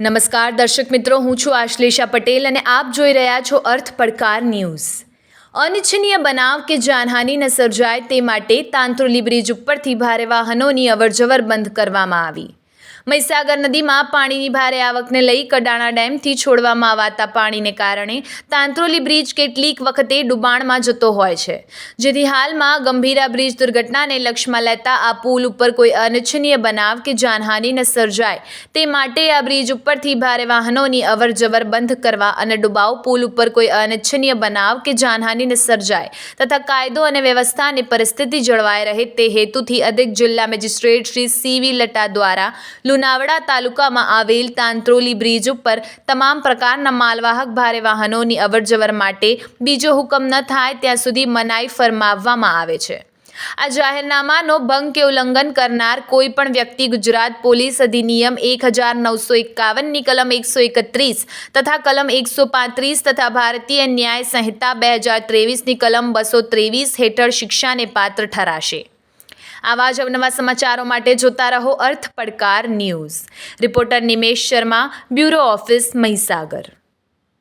નમસ્કાર દર્શક મિત્રો, હું છું આશ્લેષા પટેલ અને આપ જોઈ રહ્યા છો અર્થ પડકાર ન્યૂઝ. અનિચ્છનીય બનાવ કે જાનહાનિ ન સર્જાય તે માટે તાંત્રોલી બ્રિજ ઉપરથી ભારે વાહનોની અવરજવર બંધ કરવામાં આવી. મહીસાગર નદીમાં પાણીની ભારે આવકને લઈ કડાણા ડેમથી છોડવામાં આવતા પાણીને કારણે તાંત્રોલી બ્રિજ કેટલીક વખતે ડુબાણમાં જતો હોય છે. જેથી હાલમાં ગંભીરા બ્રિજ દુર્ઘટનાને લક્ષ્યમાં લેતા આ પુલ ઉપર કોઈ અનિચ્છનીય બનાવ કે જાનહાનિ ન સર્જાય. તે માટે આ બ્રિજ ઉપરથી ભારે વાહનોની અવરજવર બંધ કરવા અને ડુબાવ પુલ ઉપર કોઈ અનિચ્છનીય બનાવ કે જાનહાનિ ન સર્જાય તથા કાયદો અને વ્યવસ્થાને પરિસ્થિતિ જળવાઈ રહે તે હેતુથી અધિક જિલ્લા મેજિસ્ટ્રેટ શ્રી સીવી લટા દ્વારા લુણાવાડા તાલુકામાં આવેલ તાંત્રોલી બ્રિજ ઉપર તમામ પ્રકારના માલવાહક ભારે વાહનોની અવરજવર માટે બીજો હુકમ ન થાય ત્યાં સુધી મનાઈ ફરમાવવામાં આવે છે. આ જાહેરનામાનો ભંગ કે ઉલ્લંઘન કરનાર કોઈ પણ વ્યક્તિ ગુજરાત પોલીસ અધિનિયમ એક હજાર નવસો એકાવનની કલમ એકસો એકત્રીસ તથા કલમ એકસો પાંત્રીસ તથા ભારતીય ન્યાય સંહિતા બે હજાર ત્રેવીસની કલમ બસો ત્રેવીસ હેઠળ શિક્ષાને પાત્ર ઠરાશે. આવા જ અવનવા સમાચારો માટે જોતા રહો અર્થ પડકાર news. Reporter Nimesh Sharma, bureau office Mahisagar.